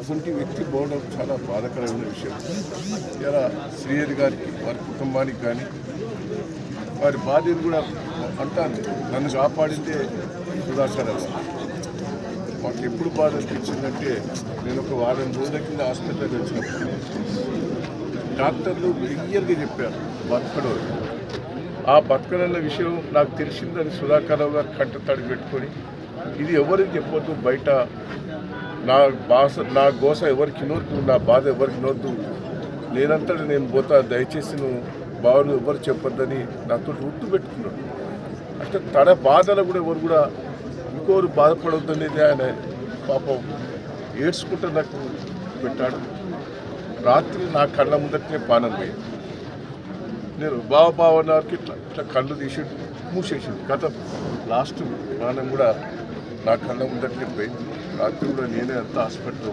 అసలు వ్యక్తి పోవడం చాలా బాధకరమైన విషయం. ఇలా శ్రీహరి గారికి వారి కుటుంబానికి కానీ వారి బాధ్యత కూడా అంటాను నన్ను కాపాడితే సుధాకర్ మాకు ఎప్పుడు బాధ అనిపించిందంటే నేను ఒక వారం రోజుల కింద హాస్పిటల్కి వచ్చినప్పుడు డాక్టర్లు క్లియర్గా చెప్పారు బతకడు ఆ బతకడన్న విషయం నాకు తెలిసిందని సుధాకర్ రావు గారు కంట తడి పెట్టుకొని ఇది ఎవరికి చెప్పొద్దు బయట నా బాస నా గోస ఎవరికి నోద్దు నా బాధ ఎవరికి నోద్దు నేనంతటా నేను పోతా దయచేసి నువ్వు బావను ఎవరు చెప్పొద్దని నాతో ఉట్టు పెట్టుకున్నాడు. అంటే తన బాధలు కూడా ఎవరు కూడా ఇంకోరు బాధపడొద్దనేది ఆయన పాపం ఏడ్చుకుంటూ నాకు పెట్టాడు. రాత్రి నా కళ్ళ ముందటనే పానం పోయింది. నేను బావ బావ అన్నవారికి ఇట్లా ఇట్లా కళ్ళు తీసి మూసేసింది గత లాస్ట్ ప్రాణం కూడా నా కళ్ళ ముందటనే పోయింది. రాత్రి కూడా నేనే అంత హాస్పిటల్